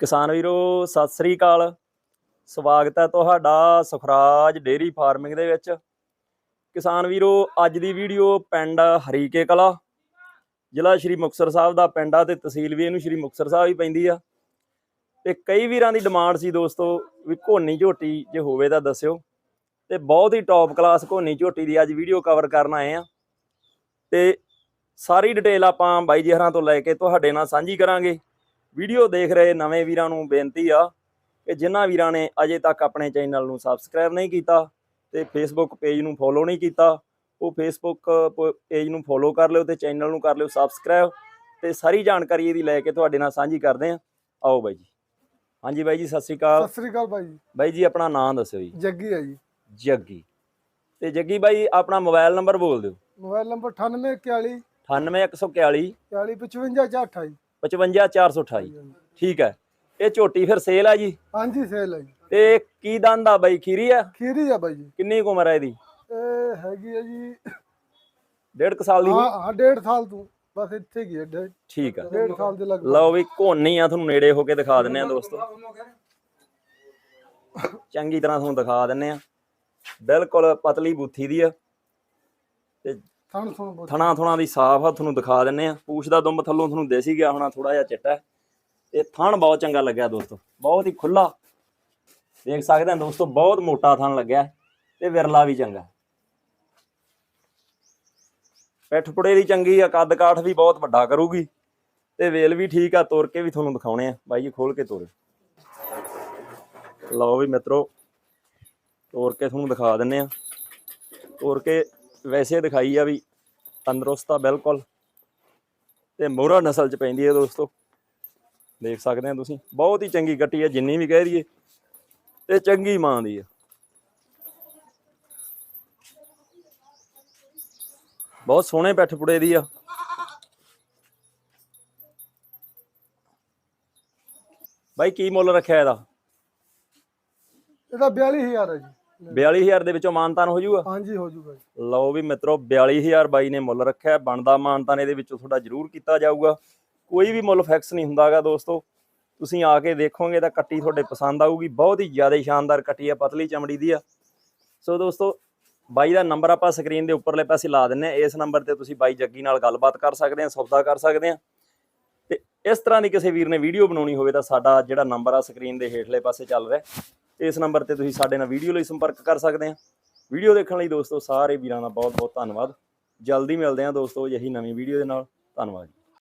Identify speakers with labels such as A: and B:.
A: ਕਿਸਾਨ ਵੀਰੋ, ਸਤਿ ਸ੍ਰੀ ਅਕਾਲ। ਸਵਾਗਤ ਹੈ ਤੁਹਾਡਾ ਸੁਖਰਾਜ ਡੇਰੀ ਫਾਰਮਿੰਗ ਦੇ ਵਿੱਚ। ਕਿਸਾਨ ਵੀਰੋ, ਅੱਜ ਦੀ ਵੀਡੀਓ ਪਿੰਡ ਹਰੀਕੇ ਕਲਾ, ਜ਼ਿਲ੍ਹਾ ਸ਼੍ਰੀ ਮੁਕਤਸਰ ਸਾਹਿਬ ਦਾ ਪਿੰਡ ਆ ਤੇ ਤਹਿਸੀਲ ਵੀ ਇਹਨੂੰ ਸ਼੍ਰੀ ਮੁਕਤਸਰ ਸਾਹਿਬ ਹੀ ਪੈਂਦੀ ਆ। ਤੇ ਕਈ ਵੀਰਾਂ ਦੀ ਡਿਮਾਂਡ ਸੀ ਦੋਸਤੋ ਵੀ ਘੋਨੀ ਝੋਟੀ ਜੇ ਹੋਵੇ ਤਾਂ ਦੱਸਿਓ। ਤੇ ਬਹੁਤ ਹੀ ਟੌਪ ਕਲਾਸ ਘੋਨੀ ਝੋਟੀ ਦੀ ਅੱਜ ਵੀਡੀਓ ਕਵਰ ਕਰਨ ਆਏ ਆ। ਤੇ ਸਾਰੀ ਡਿਟੇਲ ਆਪਾਂ ਬਾਈ ਜੀ ਹਰਾਂ ਤੋਂ ਲੈ ਕੇ ਤੁਹਾਡੇ ਨਾਲ ਸਾਂਝੀ ਕਰਾਂਗੇ। ਵੀਡੀਓ ਦੇਖ ਰਹੇ ਨਵੇਂ ਵੀਰਾਂ ਨੂੰ ਬੇਨਤੀ ਆ ਕਿ ਜਿਨ੍ਹਾਂ ਵੀਰਾਂ ਨੇ ਅਜੇ ਤੱਕ ਆਪਣੇ ਚੈਨਲ ਨੂੰ ਸਬਸਕ੍ਰਾਈਬ ਨਹੀਂ ਕੀਤਾ ਤੇ ਫੇਸਬੁੱਕ ਪੇਜ ਨੂੰ ਫੋਲੋ ਨਹੀਂ ਕੀਤਾ ਉਹ ਫੇਸਬੁੱਕ ਪੇਜ ਨੂੰ ਫੋਲੋ ਕਰ ਲਿਓ ਤੇ ਚੈਨਲ ਨੂੰ ਕਰ ਲਿਓ ਸਬਸਕ੍ਰਾਈਬ ਤੇ ਸਾਰੀ ਜਾਣਕਾਰੀ ਇਹਦੀ ਲੈ ਕੇ ਤੁਹਾਡੇ ਨਾਲ ਸਾਂਝੀ ਕਰਦੇ ਆ ਆਓ ਬਾਈ ਜੀ। ਹਾਂਜੀ ਬਾਈ ਜੀ ਸਤਿ ਸ਼੍ਰੀ ਅਕਾਲ।
B: ਸਤਿ ਸ੍ਰੀ ਅਕਾਲ ਭਾਈ
A: ਬਾਈ ਜੀ ਆਪਣਾ ਨਾਮ ਦੱਸਿਓ ਜੀ।
B: ਜੱਗੀ ਹੈ ਜੀ।
A: ਜੱਗੀ। ਤੇ ਜੱਗੀ ਬਾਈ ਆਪਣਾ ਮੋਬਾਈਲ ਨੰਬਰ ਬੋਲ ਦਿਓ।
B: ਮੋਬਾਈਲ ਨੰਬਰ 9841
A: 98141
B: 4055428
A: 55428 ਠੀਕ ਹੈ। ਇਹ ਝੋਟੀ ਫਿਰ ਸੇਲ ਆ ਜੀ?
B: ਹਾਂਜੀ ਸੇਲ ਹੈ ਜੀ।
A: ਤੇ ਕੀ ਦੰਦ ਆ ਬਾਈ? ਖੀਰੀ ਆ?
B: ਖੀਰੀ ਆ ਬਾਈ ਜੀ।
A: ਕਿੰਨੀ ਕੁ ਉਮਰ ਹੈ ਇਹਦੀ?
B: ਇਹ ਹੈਗੀ ਹੈ ਜੀ
A: ਡੇਢ ਕੁ ਸਾਲ ਦੀ
B: ਹਾਂ ਹਾਂ ਡੇਢ ਸਾਲ ਤੋਂ। ਬਸ ਇੱਥੇ ਹੈ ਡੇਢ।
A: ਠੀਕ ਆ।
B: ਡੇਢ ਸਾਲ ਦੇ ਲਗਭਗ।
A: ਲਓ ਵੀ ਘੋਨੀ ਆ ਤੁਹਾਨੂੰ ਨੇੜੇ ਹੋ ਕੇ ਦਿਖਾ ਦਿੰਨੇ ਆ ਦੋਸਤੋ। ਚੰਗੀ ਤਰ੍ਹਾਂ ਤੁਹਾਨੂੰ ਦਿਖਾ ਦਿੰਨੇ ਆ। ਬਿਲਕੁਲ ਪਤਲੀ ਬੁੱਥੀ ਦੀ ਆ। ਤੇ
B: ਥਣ ਸੁਣ ਬਹੁਤ
A: ਥਣਾ ਥੁਣਾ ਦੀ ਸਾਫ਼ ਆ, ਤੁਹਾਨੂੰ ਦਿਖਾ ਦਿੰਨੇ ਆ। ਪੂਛ ਦਾ ਦੁੰਬ ਥੱਲੋਂ ਤੁਹਾਨੂੰ ਦੇਸੀ ਗਿਆ ਹੋਣਾ ਥੋੜਾ ਜਿਹਾ ਚਿੱਟਾ ਹੈ। ਤੇ ਥਣ ਬਹੁਤ ਚੰਗਾ ਲੱਗਿਆ ਦੋਸਤੋ, ਬਹੁਤ ਹੀ ਖੁੱਲਾ ਦੇਖ ਸਕਦੇ ਆ ਦੋਸਤੋ, ਬਹੁਤ ਮੋਟਾ ਥਣ ਲੱਗਿਆ ਤੇ ਵਿਰਲਾ ਵੀ ਚੰਗਾ ਪਿੱਠ ਪੁੜੇ ਦੀ ਚੰਗੀ ਆ, ਕੱਦ ਕਾਠ ਵੀ ਬਹੁਤ ਵੱਡਾ ਕਰੂਗੀ। ਤੇ ਵੇਲ ਵੀ ਠੀਕ ਆ, ਤੁਰ ਕੇ ਵੀ ਤੁਹਾਨੂੰ ਦਿਖਾਉਣੇ ਆ। ਬਾਈ ਜੀ ਖੋਲ ਕੇ ਤੋਰੇ। ਲਓ ਵੀ ਮਿੱਤਰੋ, ਤੋਰ ਕੇ ਤੁਹਾਨੂੰ ਦਿਖਾ ਦਿੰਨੇ ਆ। ਤੋਰ ਕੇ ਵੈਸੇ ਦਿਖਾਈ ਆ ਵੀ ਤੰਦਰੁਸਤ ਆ ਬਿਲਕੁਲ। ਤੇ ਮੋਹਰਾ ਨਸਲ ਚ ਪੈਂਦੀ ਹੈ ਦੋਸਤੋ। ਦੇਖ ਸਕਦੇ ਆ ਤੁਸੀਂ। ਬਹੁਤ ਹੀ ਚੰਗੀ ਕੱਟੀ ਹੈ ਜਿੰਨੀ ਵੀ ਕਹਿ ਦਈਏ। ਤੇ ਚੰਗੀ ਮਾਂ ਦੀ ਆ। ਬਹੁਤ ਸੋਹਣੇ ਪੈਠ ਪੁੜੇ ਦੀ ਆ। ਬਾਈ, ਕੀ ਮੁੱਲ ਰੱਖਿਆ ਇਹਦਾ?
B: ਇਹਦਾ 42000 ਹੈ ਜੀ।
A: 42000 ਦੇ ਵਿੱਚੋਂ ਮਾਨਤਾਨ ਹੋ ਜਾਊਗਾ?
B: ਹਾਂਜੀ ਹੋ ਜੂਗਾ ਜੀ।
A: ਲਓ ਵੀ ਮਿੱਤਰੋ 42000 ਬਾਈ ਨੇ ਮੁੱਲ ਰੱਖਿਆ ਬਣਦਾ ਮਾਨਤਾਨ ਇਹਦੇ ਵਿੱਚੋਂ ਤੁਹਾਡਾ ਜ਼ਰੂਰ ਕੀਤਾ ਜਾਊਗਾ। ਕੋਈ ਵੀ ਮੁੱਲ ਫਿਕਸ ਨਹੀਂ ਹੁੰਦਾਗਾ ਦੋਸਤੋ। ਤੁਸੀਂ ਆ ਕੇ ਦੇਖੋਗੇ ਤਾਂ ਕੱਟੀ ਤੁਹਾਡੇ ਪਸੰਦ ਆਊਗੀ। ਬਹੁਤ ਹੀ ਜ਼ਿਆਦਾ ਸ਼ਾਨਦਾਰ ਕੱਟੀ ਆ ਪਤਲੀ ਚਮੜੀ ਦੀ ਆ। ਸੋ ਦੋਸਤੋ ਬਾਈ ਦਾ ਨੰਬਰ ਆਪਾਂ ਸਕਰੀਨ ਦੇ ਉੱਪਰਲੇ ਪਾਸੇ ਲਾ ਦਿੰਨੇ ਆ ਇਸ ਨੰਬਰ ਤੇ ਤੁਸੀਂ ਬਾਈ ਜੱਗੀ ਨਾਲ ਗੱਲਬਾਤ ਕਰ ਸਕਦੇ ਆ ਸੌਦਾ ਕਰ ਸਕਦੇ ਆ ਤੇ ਇਸ ਤਰ੍ਹਾਂ ਦੀ ਕਿਸੇ ਵੀਰ ਨੇ ਵੀਡੀਓ ਬਣਾਉਣੀ ਹੋਵੇ ਤਾਂ ਸਾਡਾ ਜਿਹੜਾ ਨੰਬਰ ਆ ਸਕਰੀਨ ਦੇ ਹੇਠਲੇ ਪਾਸੇ ਚੱਲ ਰਿਹਾ ਇਸ ਨੰਬਰ ਤੇ ਤੁਸੀਂ ਸਾਡੇ ਨਾਲ ਵੀਡੀਓ ਲਈ ਸੰਪਰਕ ਕਰ ਸਕਦੇ ਆ। ਵੀਡੀਓ ਦੇਖਣ ਲਈ ਦੋਸਤੋ ਸਾਰੇ ਵੀਰਾਂ ਦਾ ਬਹੁਤ ਬਹੁਤ ਧੰਨਵਾਦ। ਜਲਦੀ ਮਿਲਦੇ ਹਾਂ ਦੋਸਤੋ ਯਹੀ ਨਵੀਂ ਵੀਡੀਓ ਦੇ ਨਾਲ। ਧੰਨਵਾਦ ਜੀ।